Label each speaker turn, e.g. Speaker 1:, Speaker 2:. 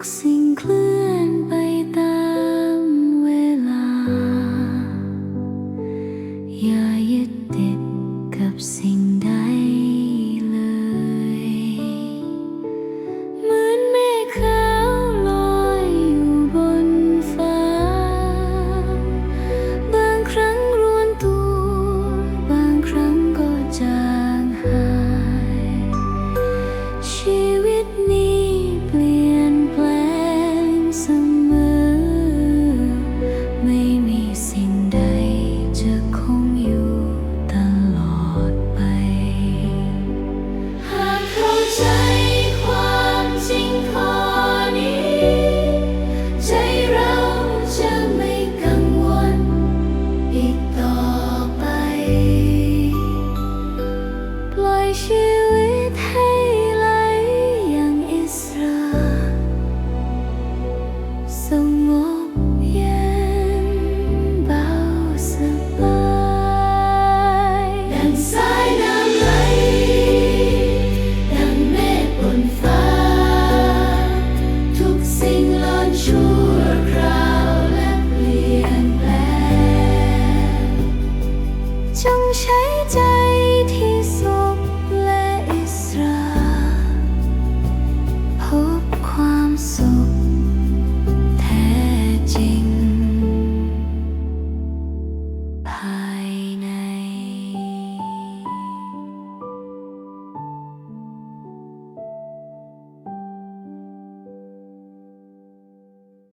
Speaker 1: กสิ่งเคลื่อนไปตามเวลา อย่ายึดติดกับสิ่งใดเลย เหมือนเมฆขาวลอยอยู่บนฟ้า บางครั้งรวนตัว บางครั้งก็จาง 等我